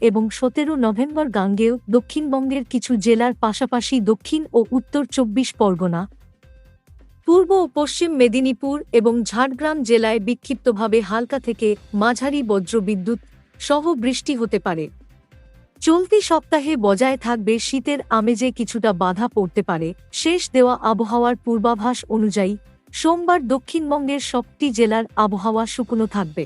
এবং সতেরো নভেম্বর গাঙ্গেয় দক্ষিণবঙ্গের কিছু জেলার পাশাপাশি দক্ষিণ ও উত্তর চব্বিশ পরগনা, পূর্ব ও পশ্চিম মেদিনীপুর এবং ঝাড়গ্রাম জেলায় বিক্ষিপ্তভাবে হালকা থেকে মাঝারি বজ্রবিদ্যুৎ সহ বৃষ্টি হতে পারে। চলতি সপ্তাহে বজায় থাকবে শীতের আমেজে কিছুটা বাধা পড়তে পারে। শেষ দেওয়া আবহাওয়ার পূর্বাভাস অনুযায়ী সোমবার দক্ষিণবঙ্গের সবটি জেলার আবহাওয়া শুকনো থাকবে।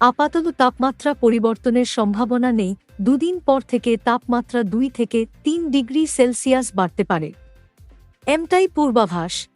আপাতত তাপমাত্রা পরিবর্তনের সম্ভাবনা নেই। দুদিন পর থেকে তাপমাত্রা দুই থেকে তিন ডিগ্রি সেলসিয়াস বাড়তে পারে। এমটাই পূর্বাভাস।